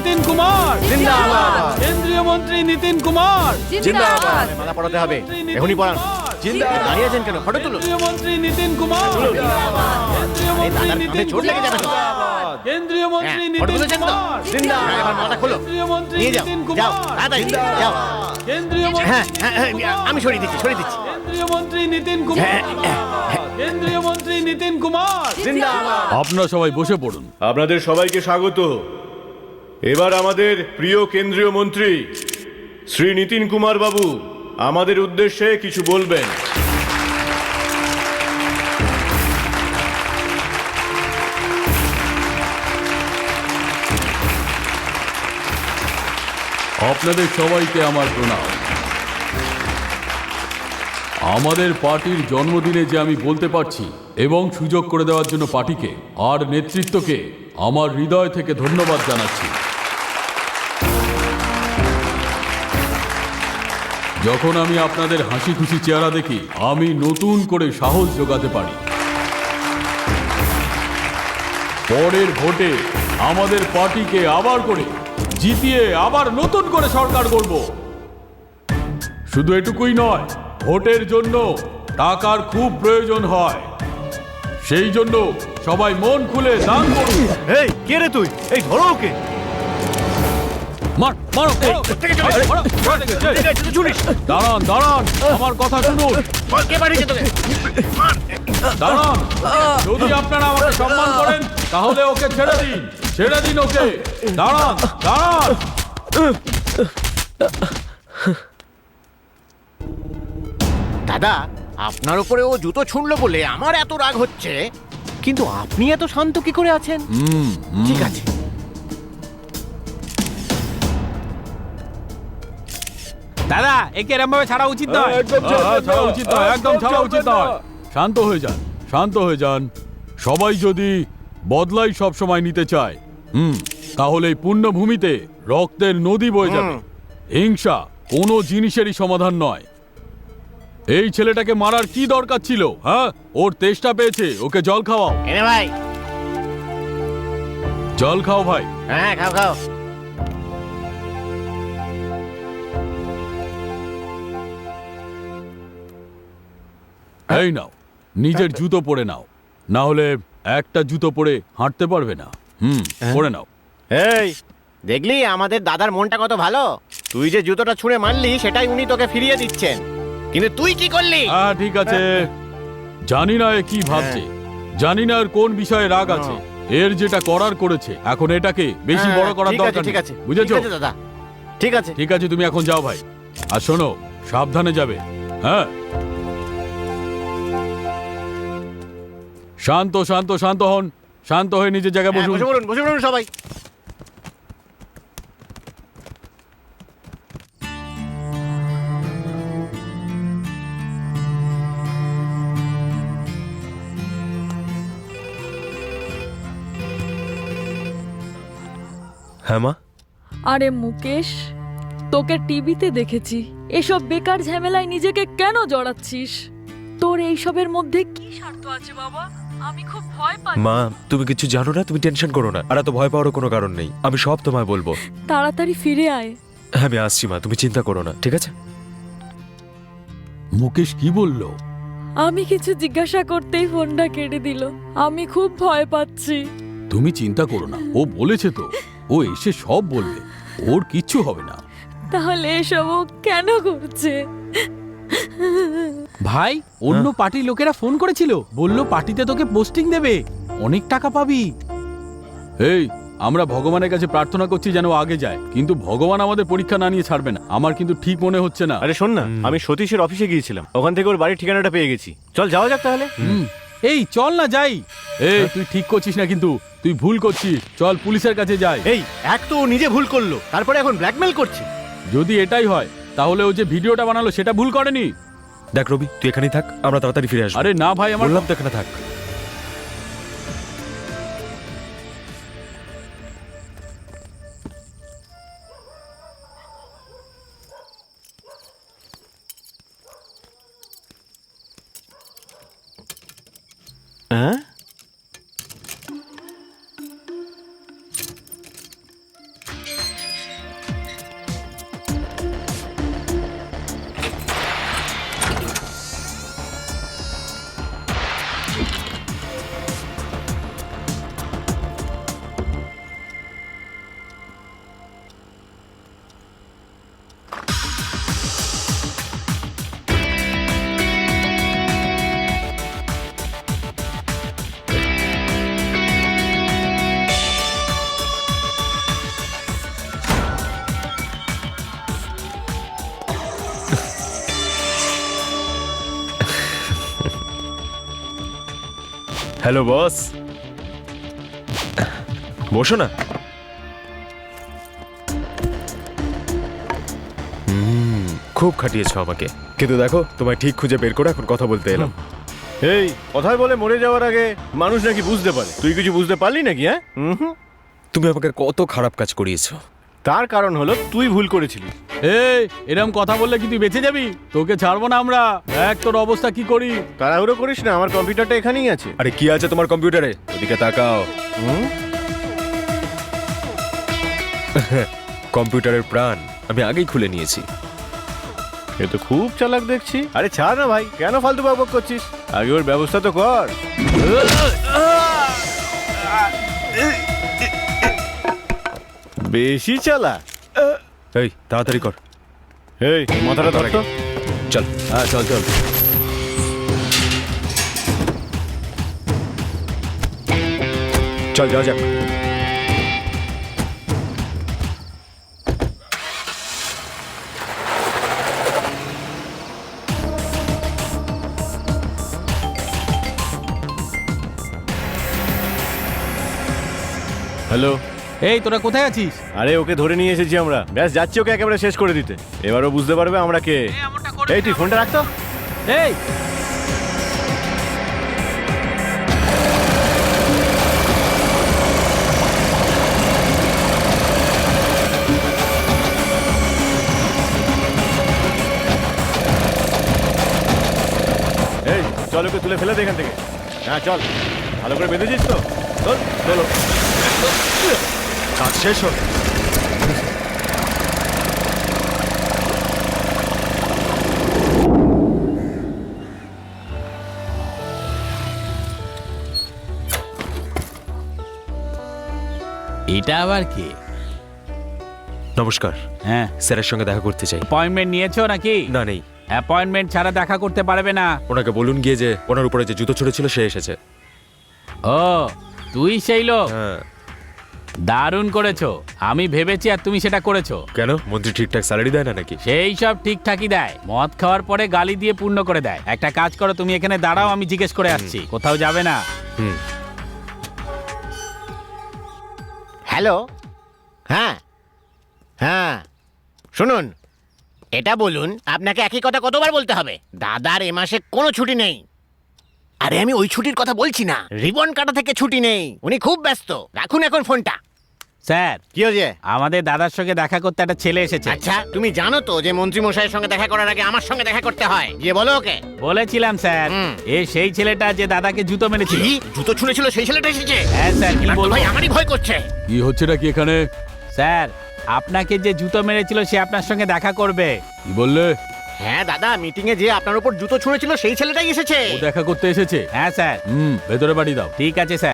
নিতিন কুমার। জিন্দাবাদ। কেন্দ্রীয় মন্ত্রী নিতিন কুমার। জিন্দাবাদ। মালা পড়াতে হবে। এখনই পড়ান। জিন্দাবাদ। দাঁড়িয়ে আছেন কেন? ফটো তুলুন। কেন্দ্রীয় মন্ত্রী নিতিন কুমার। কেন্দ্রীয় মন্ত্রী দাদার নিতিন কাঁধে চোট লেগে যাবে কেন্দ্রীয় মন্ত্রী হ্যাঁ, নিতিন কুমার জিন্দাবাদ। এবার মালাটা খোলো। কেন্দ্রীয় মন্ত্রী নিতিন কুমার। তাড়াতাড়ি যাও। কেন্দ্রীয় মন্ত্রী হ্যাঁ হ্যাঁ হ্যাঁ, আমি সরিয়ে দিচ্ছি সরিয়ে দিচ্ছি। কেন্দ্রীয় মন্ত্রী নিতিন কুমার। কেন্দ্রীয় মন্ত্রী নিতিন কুমার। জিন্দাবাদ। আপনারা সবাই বসে পড়ুন আপনাদের সবাইকে স্বাগত। এবার আমাদের প্রিয় কেন্দ্রীয় মন্ত্রী, শ্রী নীতিন কুমার বাবু, আমাদের উদ্দেশ্যে কিছু বলবেন। আপনাদের সবাইকে আমার প্রণাম। আমাদের পার্টির জন্মদিনে যে আমি বলতে পারছি এবং সুযোগ করে দেওয়ার জন্য পার্টিকে আর নেতৃত্বকে আমার হৃদয় থেকে ধন্যবাদ জানাচ্ছি। যখন আমি আপনাদের হাসি খুশি চেহারা দেখি, আমি নতুন করে সাহস যোগাতে পারি। পরের ভোটে আমাদের পার্টিকে আবার করে, জিতিয়ে আবার নতুন করে সরকার করব শুধু এটুকুই নয়, ভোটের জন্য টাকার খুব প্রয়োজন হয়। সেই জন্য সবাই মন খুলে দান করুন। এই, কে রে তুই? এই ধরো ওকে। মার মারো দাঁড়ান দাঁড়ান আমার কথা শুনুন। কে পাঠিয়েছে তোকে? দাঁড়ান যদি আপনারা আমাকে সম্মান করেন তাহলে ওকে ছেড়ে দিন ছেড়ে দিন ওকে। দাঁড়ান দাঁড়ান। দাদা আপনার উপরে ও জুতো ছুঁড়লো বলে আমার এত রাগ হচ্ছে। কিন্তু আপনি এত শান্ত কি করে আছেন? ঠিক আছে। দাদা একে এরম ভাবে ছাড়া উচিত নয়। হ্যাঁ, হ্যাঁ, ছাড়া উচিত নয় একদম ছাড়া উচিত নয়। শান্ত হয়ে যান শান্ত হয়ে যান। সবাই যদি বদলাই সব সময় নিতে চায় হুম তাহলে এই পুণ্যভূমিতে রক্তের নদী বয়ে যাবে। হিংসা কোনো জিনিসেরই সমাধান নয়। এই ছেলেটাকে মারার কি দরকার ছিল হ্যাঁ? ওর তেষ্টা পেয়েছে ওকে জল খাওয়াও। এনে ভাই। জল খাও ভাই। হ্যাঁ খাও খাও। এই নাও নিজের জুতো পরে নাও না হলে একটা জুতো পরে হাঁটতে পারবে না। হুম পরে নাও। এই দেখলি আমাদের দাদার মনটা কত ভালো? তুই যে জুতোটা ছুঁড়ে মারলি সেটাই উনি তোকে ফিরিয়ে দিচ্ছেন। কিন্তু তুই কি করলি? হ্যাঁ ঠিক আছে। জানি না এ কি ভাবছে। জানি না এর কোন বিষয়ে রাগ আছে। এর যেটা করার করেছে এখন এটাকে বেশি হ্যাঁ, বড় করার ঠিক আছে, দরকার ঠিক আছে। বুঝেছ? দাদা। ঠিক আছে। ঠিক আছে তুমি এখন যাও ভাই। আর শোনো সাবধানে যাবে। হ্যাঁ? শান্ত শান্ত শান্ত হন। শান্ত হয়ে নিজের জায়গায় হ্যাঁ, বসুন। বসে পড়ুন বসে পড়ুন সবাই। হ্যাঁ মা? আরে মুকেশ তোকে টিভিতে দেখেছি। এসব বেকার ঝামেলায় নিজেকে কেন জড়াচ্ছিস? তোর এইসবের মধ্যে কি স্বার্থ আছে বাবা? আমি খুব ভয় পাই। মা তুমি কিছু জানো না? তুমি টেনশন করো না। আর এত ভয় পাওয়ারও কোনো কারণ নেই। আমি সব তোমায় বলব। তাড়াতাড়ি ফিরে আয়। হ্যাঁ আমি আসছি মা। তুমি চিন্তা করো না ঠিক আছে? মুকেশ কি বলল? আমি কিছু জিজ্ঞাসা করতেই ফোনটা কেটে দিল। আমি খুব ভয় পাচ্ছি। তুমি চিন্তা করো না ও বলেছে তো। ও এসে সব বলবে। ওর কিচ্ছু হবে না। তাহলে এসব ও কেন করছে? ভাই অন্য পার্টির লোকেরা ফোন করেছিল। বলল পার্টিতে তোকে পোস্টিং দেবে। অনেক টাকা পাবি। এই আমরা ভগবানের কাছে প্রার্থনা করছি যেন আগে যায়। কিন্তু ভগবান আমাদের পরীক্ষা না নিয়ে ছাড়বে না। আমার কিন্তু ঠিক মনে হচ্ছে না। আরে শোন না আমি সতীশের অফিসে গিয়েছিলাম। ওখান থেকে ওর বাড়ির ঠিকানাটা পেয়ে গেছি। চল যাওয়া যাক তাহলে। হুম, এই চল না যাই। এই তুই ঠিক করছিস না কিন্তু। তুই ভুল করছিস। চল পুলিশের কাছে যাই। এই এক তো ও নিজে ভুল করল। তারপরে এখন ব্ল্যাকমেল করছে। যদি এটাই হয় তাহলে ও যে ভিডিওটা বানালো সেটা ভুল করেনি? দেখ রবি তুই এখানেই থাক আমরা তাড়াতাড়ি ফিরে আসব। আরে না ভাই আমার বললাম তো এখানে থাক। হ্যাঁ? Hello boss. বসো না। খুব খাটিয়েছো আমাকে। কিন্তু দেখো তোমায় ঠিক খুঁজে বের করে এখন কথা বলতে এলাম। এই কথায় বলে মরে যাওয়ার আগে মানুষ নাকি বুঝতে পারে। তুই কিছু বুঝতে পারলি নাকি হ্যাঁ? হুম হুম। তুমি আমাকে কত খারাপ কাজ করিয়েছো। তার কারণ হলো তুই ভুল করেছিলি। এই এরম কথা বললে কি তুই বেঁচে যাবি? তোকে ছাড়বো না আমরা। দেখ তোর অবস্থা কি করি। তাড়াহুড়ো করিস না আমার কম্পিউটারটা এখানেই আছে। আরে কি আছে তোমার কম্পিউটারে? ওদিকে তাকাও। হুম? কম্পিউটারের প্রাণ আমি আগেই খুলে নিয়েছি। এ তো খুব চালাক দেখছি। আরে ছাড় না ভাই কেন ফালতু বকবক করছিস? আগে ওর ব্যবস্থা তো কর। বেশি চালা। এই তাড়াতাড়ি কর। এই মাথাটা ধর চল। হ্যাঁ চল চল। চল যাওয়া যাক। হ্যালো এই তোরা কোথায় আছিস? আরে ওকে ধরে নিয়ে এসেছি আমরা। ব্যাস যাচ্ছি ওকে একেবারে শেষ করে দিতে। এবারও বুঝতে পারবে আমরা কে। এই তুই ফোনটা রাখতো এই। এই চল ওকে তুলে ফেলে দে এখান থেকে। হ্যাঁ চল। ভালো করে বেঁধেছিস তো? চল চলো। কাজ শেষ হোক এটা আবার কি? নমস্কার। হ্যাঁ। স্যারের সঙ্গে দেখা করতে চাই। অ্যাপয়েন্টমেন্ট নিয়েছো নাকি? না নেই। অ্যাপয়েন্টমেন্ট ছাড়া দেখা করতে পারবে না। ওনাকে বলুন গিয়ে যে ওনার উপরে যে জুতো ছড়েছিল সে এসেছে। ও তুই সেই লোক? হ্যাঁ। দারুণ করেছ। আমি ভেবেছি আর তুমি সেটা করেছ। কেন? মন্ত্রী ঠিকঠাক স্যালারি দেয় না নাকি? সেই সব ঠিকঠাকই দেয়। মদ খাওয়ার পরে গালি দিয়ে পূর্ণ করে দেয়। একটা কাজ করো তুমি এখানে দাঁড়াও আমি জিজ্ঞেস করে আসছি। কোথাও যাবে না। হুম। হ্যালো? হ্যাঁ। হ্যাঁ। শুনুন এটা বলুন আপনাকে একই কথা কতবার বলতে হবে? দাদার এ মাসে কোনো ছুটি নেই। আরে আমি ওই ছুটির কথা বলছি না। রিবন কাটা থেকে ছুটি নেই। উনি খুব ব্যস্ত। রাখুন এখন ফোনটা। স্যার কি হয়েছে? আমাদের দাদার সঙ্গে দেখা করতে একটা ছেলে এসেছে। আচ্ছা তুমি জানো তো যে মন্ত্রী মশাইয়ের সঙ্গে দেখা করার আগে আমার সঙ্গে দেখা করতে হয়। গিয়ে বলো ওকে। বলেছিলাম স্যার। হুম। এ সেই ছেলেটা যে দাদাকে জুতো মেরেছিল। কি? জুতো ছুঁড়েছিল সেই ছেলেটা এসেছে? হ্যাঁ স্যার কি বলব? ভাই আমারই ভয় করছে। কি হচ্ছে নাকি এখানে? স্যার আপনাকে যে জুতো মেরেছিল সে আপনার সঙ্গে দেখা করবে। কি বললে? হ্যাঁ দাদা মিটিং এ যে আপনার উপর জুতো ছুঁড়েছিল সেই ছেলেটাই এসেছে। ও দেখা করতে এসেছে? হ্যাঁ স্যার। হুম ভেতরে বাড়ি দাও। ঠিক আছে স্যার।